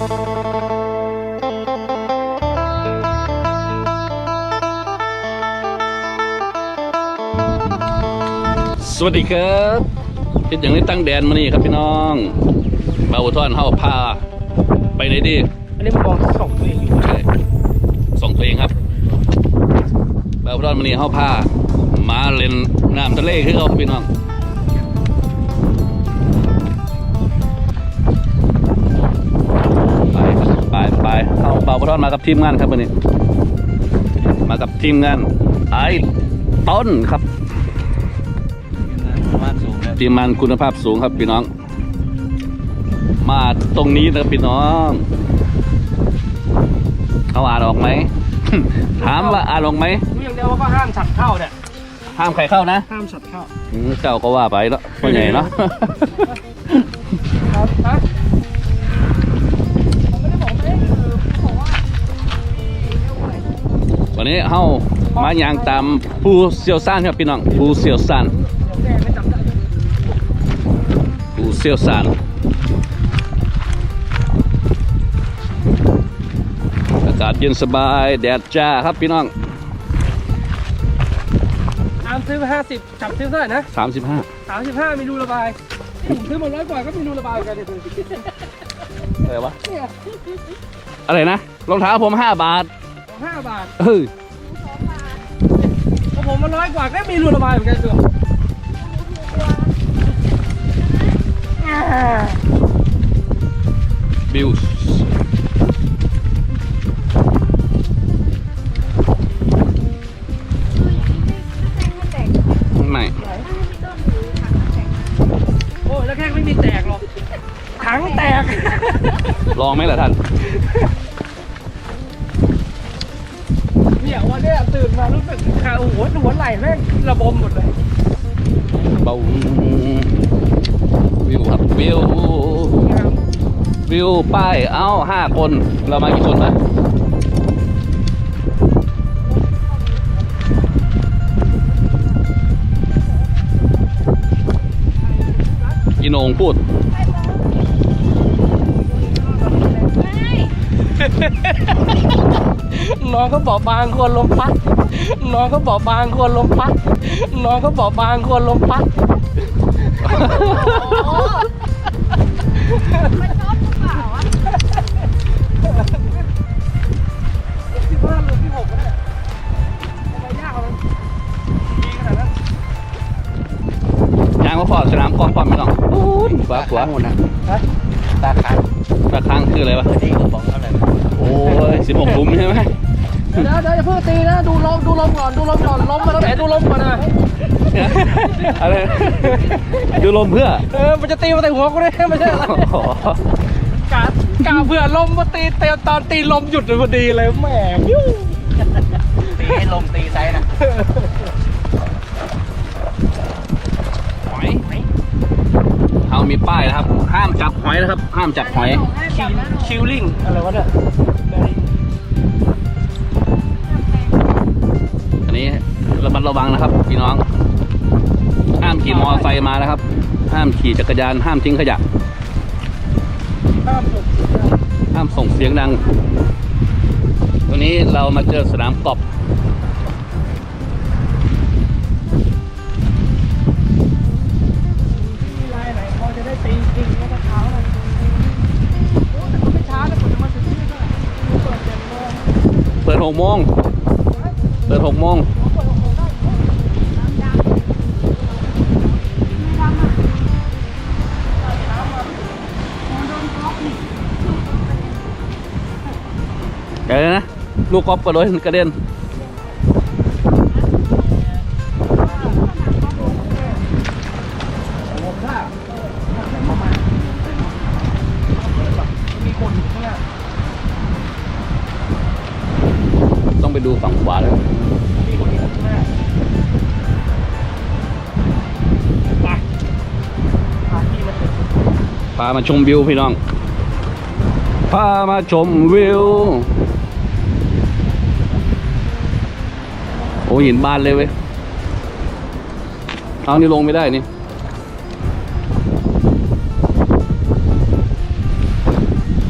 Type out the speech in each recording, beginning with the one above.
สวัสดีครับเป็นอย่างนี้ตั้งแดนมานี่ครับพี่น้องบาวท่อนเฮาพาไปไหนดีอันนี้มันมองส่งตัวเองอยู่ใช่ส่งตัวเองครับบาวท่อนมานี่เฮาพามาเล่นน้ำทะเลคือเขาครับพี่น้อง กับทีมงานครับวันนี้ มากับทีมงานไอ้ต้นครับประมาณสูงแล้วทีมงานคุณภาพสูงครับพี่น้อง มาตรงนี้นะครับพี่น้องเขาอ่านออกไหมถามว่าอ่านออกไหมรู้อย่างเดียวว่าก็ห้ามฉัดเข้าเนี่ยห้ามใครเข้านะห้ามฉัดเข้าอืมเจ้าก็ว่าไปแล้วพ่อใหญ่เนาะครับ วันนี้เฮามาอย่างตามผู้เชี่ยวชาญครับพี่น้องผู้เชี่ยวชาญเดี๋ยวแกไม่จำได้ผู้เชี่ยวชาญอากาศเย็นสบายแดดจ้าครับพี่น้องอามซื้อมาห้าสิบจับซื้อเท่าไหร่นะ35สามสิบห้ามีรูระบายผมซื้อมาร้อยกว่าก็มีรูระบายเหมือนกันเนี่ยอะไรวะเนี่ยอะไรนะรองเท้าผม5บาท ห้าบาทเฮ้ยของผมมาร้อยกว่าก็มีรูระบายเหมือนกันตัวบิวไม่โอ้ยแล้วแค่ไม่มีแตกหรอกถังแตก ลองไหมล่ะท่าน เนี่ยวันเนี้ยตื่นมารู้สึกขาหัวหัวไหล่แม่งระบมหมดเลยเบาวิวครับวิวนะครับวิวป้ายเอ้าห้าคนเรามากี่คนนะกินโหนงพูด น้องก็บอกบางควรลมพัด น้องก็บอกบางควรลมพัด น้องก็บอกบางควรลมพัด มันชอบหรือเปล่าอะที่บ้านลมที่หกก็ได้ทำไมยากมันดีขนาดนั้นยางมาพอสนามกอล์ฟพร้อมไหมน้องโอ้ยฟ้าขวาฮะตาค้างตาค้างคืออะไรวะ นี่ก็บอกอะไรโอ้ ยสิบหกหลุมใช่ไหมเดี๋ยวเดี๋ยวอย่าเพิ่งตีนะ ดูลมดูลมก่อน ดูลมก่อนลมมาตั้งไหนดูลมก่อนนะอะไรดูลมเพื่อ เออ มันจะตีมาใส่หัวกูได้ไม่ใช่อะไรอ๋อกะกะเผื่อลมมาตีเตะตอนตีลมหยุดเลยพอดีเลยแหมยิ้วตีให้ลมตีไซส์นะหอยเอามีป้ายนะครับ ห้ามจับหอยนะครับ ห้ามจับหอยคิวคิวลิงอะไรวะเนี่ย ระมัดระวังนะครับพี่น้อง ห้ามขี่มอเตอร์ไซค์มานะครับ ห้ามขี่จักรยาน ห้ามทิ้งขยะ ห้ามหลบห้ามส่งเสียงดัง วันนี้เรามาเจอสนามกอล์ฟที่ลายไหนพอจะได้ตีจริงก็ต้อเท้าเลยโอ้แต่ก็ไม่ช้านะผมจะมาถึงที่นี่เปิดเจ็ดโมงเปิดหกโมงเปิดหกโมง ลูกกอล์ฟกระโดดกระเด็นต้องไปดูฝั่งขวาแล้วมีคนอยู่ข้างหน้าไปพาพี่มาถึงพามาชมวิวพี่น้องพามาชมวิว โอ้หินบานเลยเว้ยเอานี่ลงไม่ได้นี่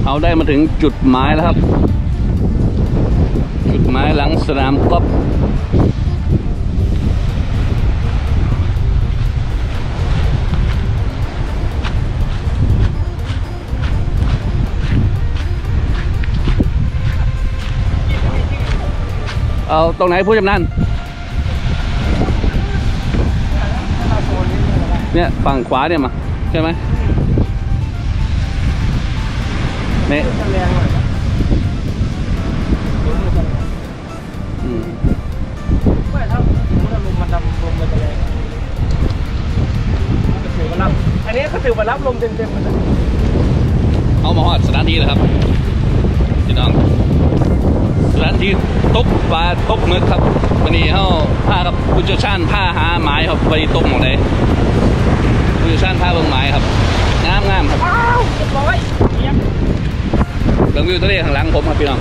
เอาเอาได้มาถึงจุดหมายแล้วครับ จุดหมายหลังสนามกอล์ฟเอาตรงไหนผู้จำนัน เนี่ยฝั่งขวาเนี่ยมาใช่ไหมเนี่ยจะแรงหน่อยนะอืมไม่ถ้าสมมติว่าลมมันดำลมมันจะแรงมันจะถือว่ารับอันนี้ก็ถือว่ารับลมเต็มๆมันนะเอามาฮอดสถานที่แล้วครับพี่น้องสถานที่ตกปลาตกหมึกครับวันนี้เขาพากับผู้เชี่ยวชาญพาหาหมายครับไปตกหมองใด ผู้เชี่ยวชาญพาเบิ่งหมายครับงามงามครับว้าวเรียบร้อยเยี่ยมเบิ่งวิวทะเลข้างหลังผมครับพี่น้อง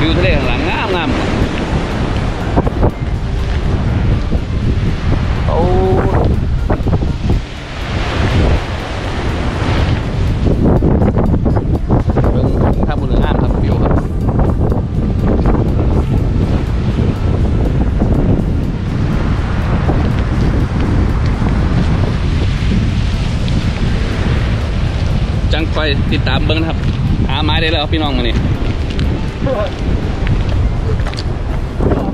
วิวทะเลข้างหลังงามงามโอ้ จังไฟติดตามเบิ้งนะครับ หาไม้ได้แล้วพี่น้องมานี่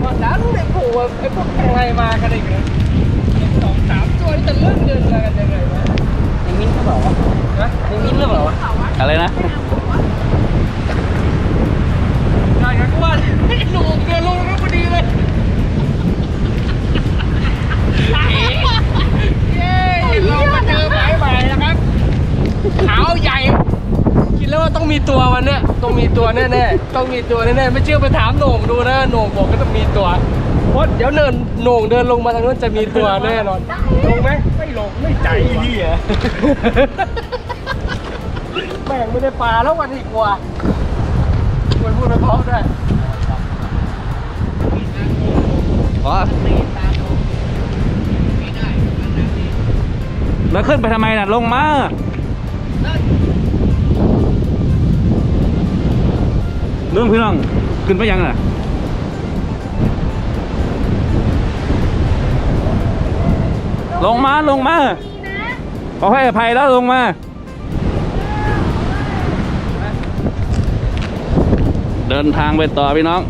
มาดังเนี่ยโผล่ไอ้พวกอะไรมากันอีกเลยสองสามตัวนี่จะเลื่อนเดินมากันยังไงวะยังมิ้นหรือเปล่าวะฮะยังมิ้นหรือเปล่าวะอะไรนะได้ครับก็ว่าไอ้หนูเดินลงแล้วพอดีเลยเย้เรามาเจอหมายใหม่นะครับ ขาวใหญ่ คิดแล้วว่าต้องมีตัววันเนี้ยต้องมีตัวแน่ๆต้องมีตัวแน่ๆไม่เชื่อไปถามโหน่งดูนะโหน่งบอกก็ต้องมีตัวเพราะเดี๋ยวเนินโหน่งเดินลงมาทางนู้นจะมีตัวแน่นอนลงไหมไม่ลงไม่ใจพี่อะแม่งไม่ได้ปลาแล้ววันอีกว่าควรพูดเพราะๆด้วยอ๋อแล้วขึ้นไปทำไมน่ะลงมา เรื่องพี่น้องขึ้นไปยังน่ะลงมาลงมาขอให้อภัยแล้วลงมาเดินทางไปต่อพี่น้อง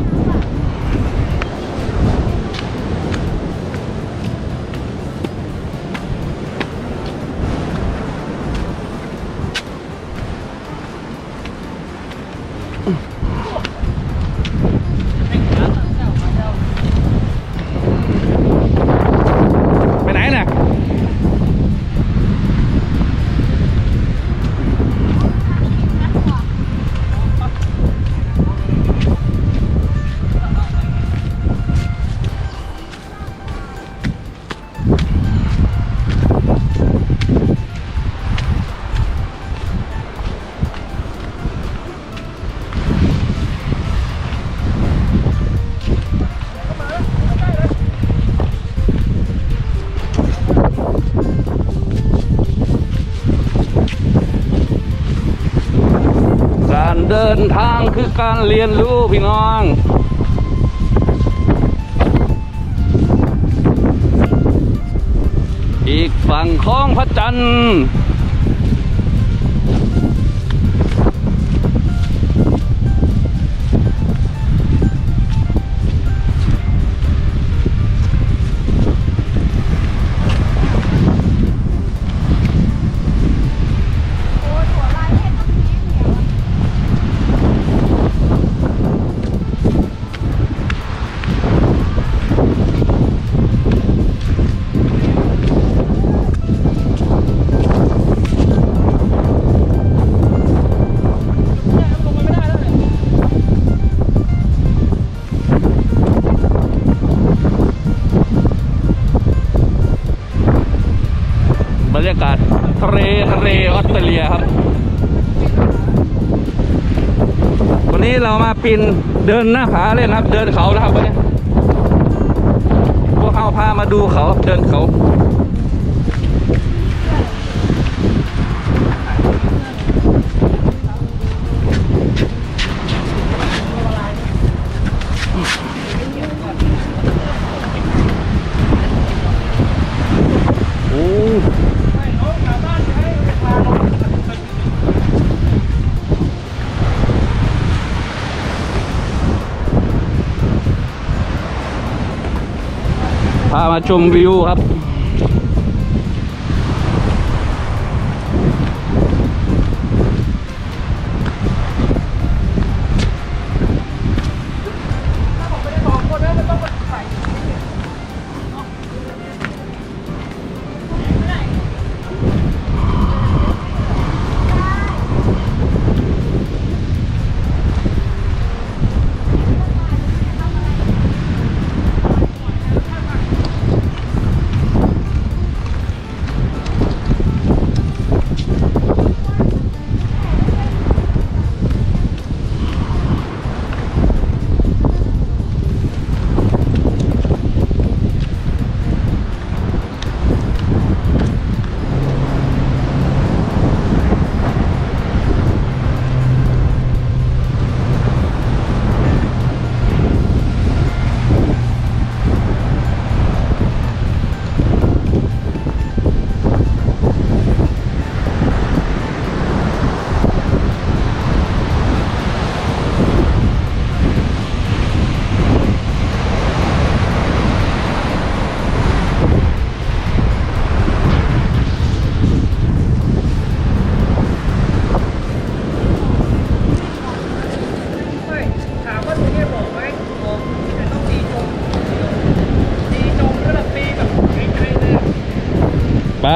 คือการเรียนรู้พี่น้องอีกฝั่งของพระจันทร์ ตรเลียครับ วันนี้เรามาปีนเดินหน้าผาเล่นะครับ เดินเขานะครับวันนี้พวกเขาพามาดูเขาเดินเขา ชมวิวครับ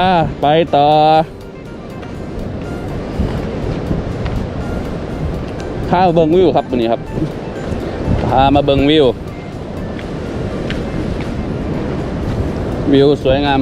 าไปต่อ ข้าวเบิงวิวครับวันนี้ครับพามาเบิงวิว วิวสวยงาม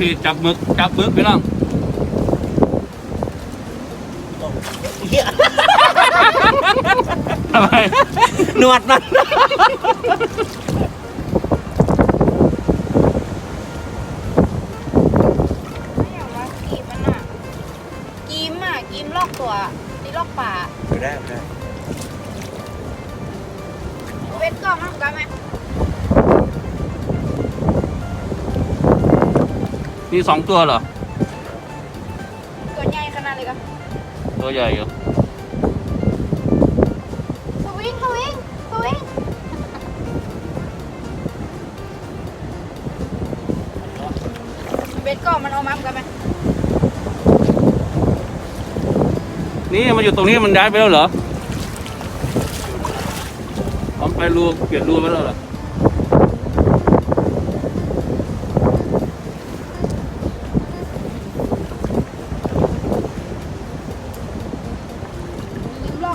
ดูที่จับหมึกจับหมึกพี่น้องทำไมหนวดมันไม่อยากว่ากีบมันอะกีมอะกีมลอกตัวนี่ลอกป่า ไม่ได้ไม่ได้ เวทกล้องมันกันไหม มีสองตัวเหรอ ตัวใหญ่ขนาดเลยกันตัวใหญ่อยู่สวิงสวิงสวิงเวทกล้องมันเอามากันไหมนี่มันอยู่ตรงนี้มันย้ายไปแล้วเหรอมันไปรูเปลี่ยนรูไปแล้วเหรอ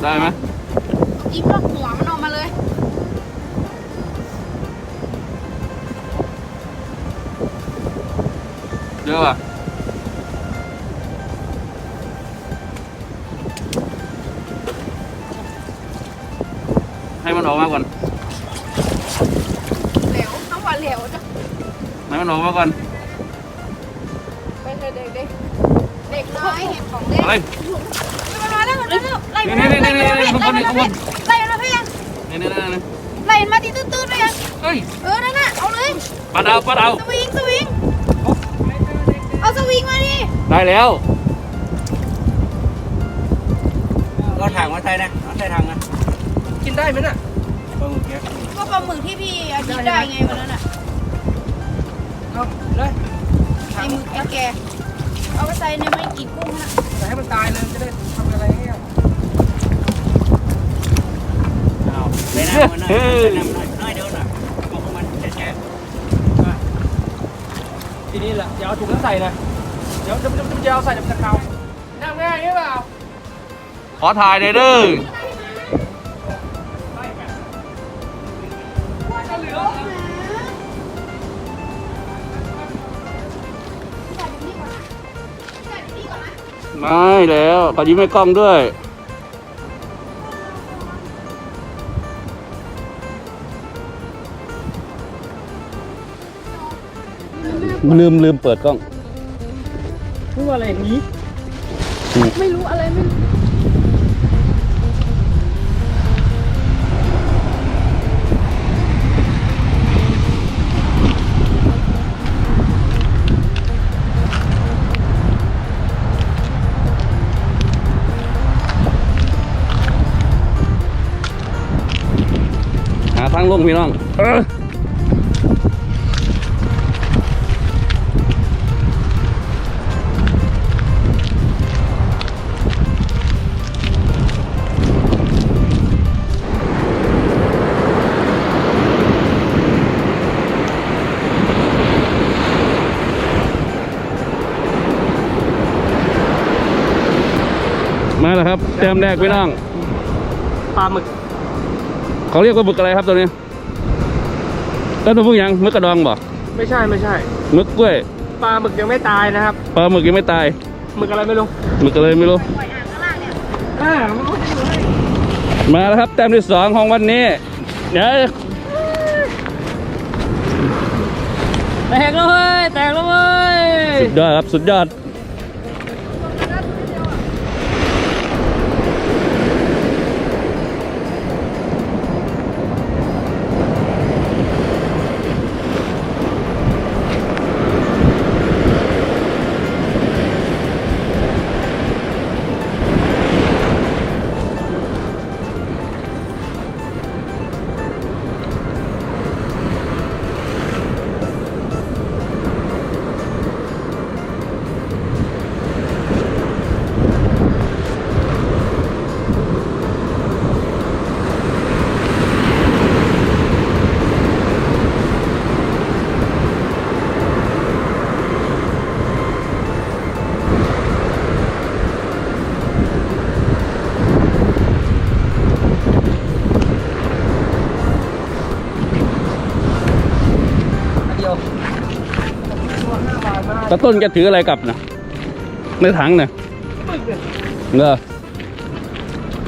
ได้ไหมกีมลอกหัวมันออกมาเลยเยอะอะให้มันออกมาก่อนเหลวต้องว่าเหลวจ้ะให้มันออกมาก่อนไปเถอะเด็กเด็กเด็กน้อยเห็นของเล่น อะไรมันมาแล้วมันมาแล้วไล่นี่นี่นี่นี่นี่ข้างบนนี่ข้างบนไล่มันพี่ยังนี่นี่นี่นี่ไล่มันมาที่ตื้นๆเลยยังเฮ้ยเออนั่นน่ะเอาเลยปลาดาวปลาดาสวิงสวิงเอาสวิงมาดิได้แล้วเราถังมาใส่นะเอาใส่ถังนะกินได้ไหมน่ะปลาหมึกเนี้ยก็ปลาหมึกที่พี่อาทิตย์ได้ไงวันนั้นอะเอาเลยไอ้หมึกไอ้แกเอาไปใส่ในไม้กีดกุ้งนะแต่ให้มันตายเลยจะได้ทำอะไรให้ อะเอาใส่น้ำมันหน่อยใส่น้ำหน่อยน้อยเดียวน่ะบอกพวกมันแฉะทีนี้แหละอย่าเอาถุงนั้นใส่นะเดี๋ยวจะจะจะเอาใส่เดี๋ยวมันจะเกาทำง่ายหรือเปล่าขอถ่ายเลยเด้อไม่แล้วขอยิ้มให้กล้องด้วย ลืมลืมเปิดกล้องพูดอะไรอย่างนี้ ไม่รู้อะไรไม่รู้หาทางลงพี่น้อง แล้วครับแต้มแรกพี่น้องปลาหมึกเขาเรียกว่าบึกอะไรครับตัวนี้แล้วตัวพวกยังมึกกระดองบ่ไม่ใช่ไม่ใช่มึกกล้วยปลาหมึกยังไม่ตายนะครับปลาหมึกยังไม่ตายหมึกอะไรไม่รู้มึกอะไรไม่รู้ปล่อยอ่างข้างล่างเนี่ยอ่ามันก็จะอยู่ให้มาแล้วครับแต้มที่สองของวันนี้เดี๋ยวแตกแล้วเว้ยแตกแล้วเว้ยสุดยอดครับสุดยอด ตะต้นแกถืออะไรกลับนะในถังเนี่ยหมึกเนี่ยเหรอ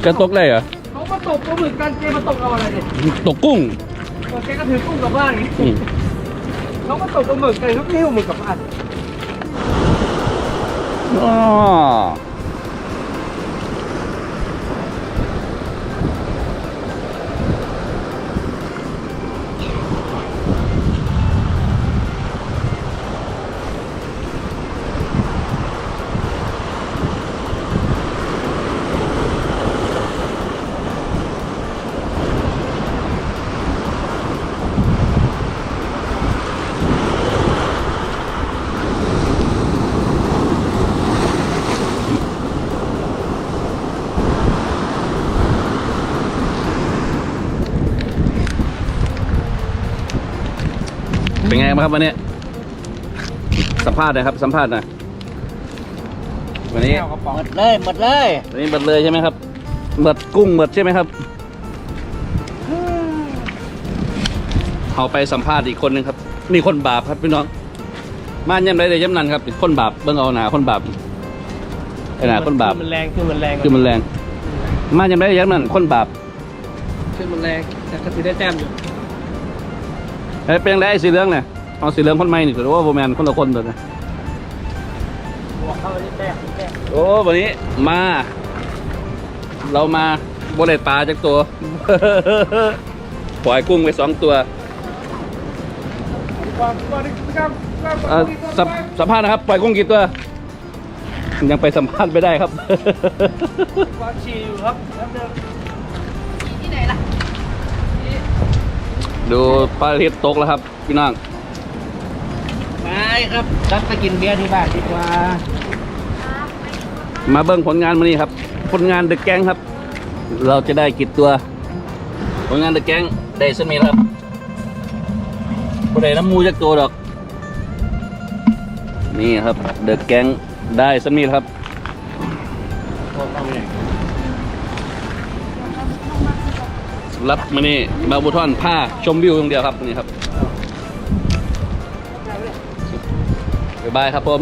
แกตกได้เหรอเขามาตกปลาหมึกกันเจมาตกเอาอะไรเนี่ยตกกุ้งแกก็ถือกุ้งกลับบ้านไงอืมเขามาตกปลาหมึกกันเขาหิ้วหมึกกลับบ้าน อ๋อ เป็นไงบ้างครับวันนี้ สัมภาษณ์หนะครับ สัมภาษณ์หน่อยวันนี้แก้วกระป๋องหมดเลยหมดเลยวันนี้เบิดเลยใช่ไหมครับเบิดกุ้งเบิดใช่ไหมครับเอาไปสัมภาษณ์อีกคนหนึ่งครับ นี่คนบาปครับพี่น้อง มาย่ำไรเลยย่ำนันครับ คนบาปเบิ่งเอาหนาคนบาปไอ้หนาคนบาป มันแรงคือมันแรงคือมันแรง มาย่ำไรเลยย่ำนันคนบาป คือมันแรงแต่ก็ถือได้แต้มอยู่ เอ้ยเป็นไรไอ้สีเหลืองเนี่ยเอาสีเหลืองคนใหม่นี่ถือว่าโบแมนคนละคนตัวนะบอกเขาได้แต้มแต้มโอ้วันนี้มา เรามาบริปลาจากตัว ปล่อยกุ้งไปสองตัวความความความความเอ่อสัมสัมภาษณ์นะครับ ปล่อยกุ้งกี่ตัว ยังไปสัมภาษณ์ไม่ได้ครับ ความชิวครับน้ำเดิม ที่ไหนล่ะ ดูปลาเห็ดตกแล้วครับ พี่น้องไปครับกลับไปกินเบียร์ที่บ้านดีกว่า มาเบิ้งผลงานมานี่ครับ ผลงานเดอะแก๊งครับ เราจะได้กี่ตัว ผลงานเดอะแก๊งได้สมีครับบ่ได้น้ำมูจากตัวดอก นี่ครับ เดอะแก๊งได้สมีครับ รับมานี่มาบุทอนผ้าชมวิวอย่างเดียวครับนี่ครับบ๊ายบายครับผม